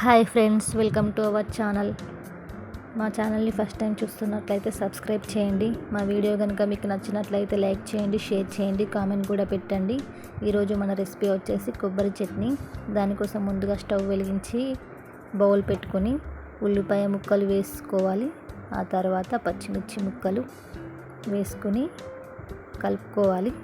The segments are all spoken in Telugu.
Hi friends welcome to our channel. మా ఛానల్ని ఫస్ట్ టైం చూస్తున్నట్లయితే సబ్స్క్రైబ్ చేయండి. మా వీడియో కనుక మీకు నచ్చినట్లయితే లైక్ చేయండి షేర్ చేయండి కామెంట్ కూడా పెట్టండి. ఈరోజు మన రెసిపీ వచ్చేసి కొబ్బరి చట్నీ. దానికోసం ముందుగా స్టవ్ వెలిగించి బౌల్ పెట్టుకొని ఉల్లిపాయ ముక్కలు వేసుకోవాలి. ఆ తర్వాత పచ్చిమిర్చి ముక్కలు వేసుకుని కలుపుకోవాలి.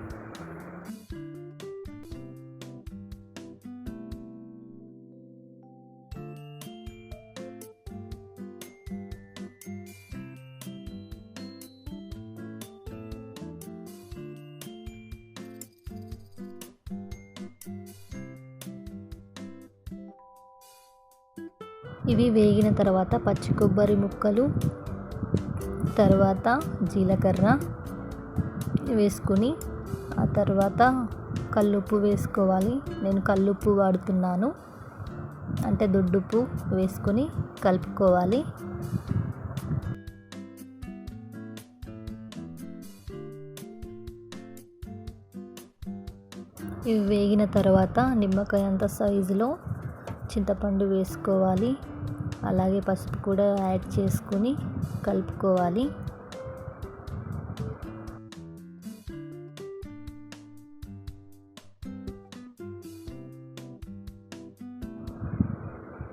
ఇవి వేగిన తర్వాత పచ్చి కొబ్బరి ముక్కలు తర్వాత జీలకర్ర వేసుకుని ఆ తర్వాత కల్లుప్పు వేసుకోవాలి. నేను కల్లుప్పు వాడుతున్నాను. అంటే దొడ్డుప్పు వేసుకొని కలుపుకోవాలి. ఇవి వేగిన తర్వాత నిమ్మకాయ అంత సైజులో చింతపండు వేసుకోవాలి. అలాగే పసుపు కూడా యాడ్ చేసుకుని కలుపుకోవాలి.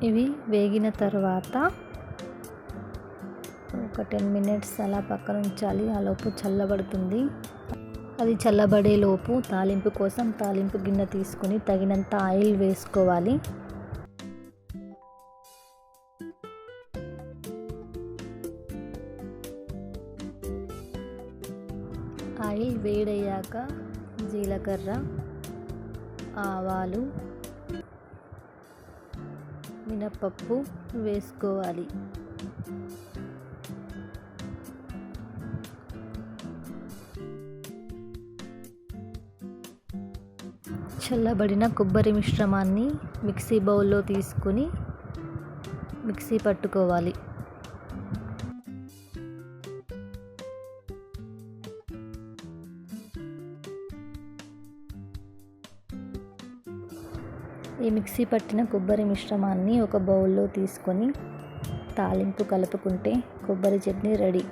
ఇవి వేగిన తర్వాత ఒక టెన్ మినిట్స్ అలా పక్కన ఉంచాలి. ఆ లోపు చల్లబడుతుంది. అది చల్లబడే లోపు తాలింపు కోసం తాలింపు గిన్నె తీసుకుని తగినంత ఆయిల్ వేసుకోవాలి. ఆయిల్ వేడయ్యాక జీలకర్ర ఆవాలు మినపప్పు వేసుకోవాలి. చల్లబడిన కొబ్బరి మిశ్రమాన్ని మిక్సీ బౌల్లో తీసుకుని మిక్సీ పట్టుకోవాలి. ఈ మిక్సీ పట్టిన కొబ్బరి మిశ్రమాన్ని ఒక బౌల్లో తీసుకొని తాలింపు కలుపుకుంటే కొబ్బరి చట్నీ రెడీ.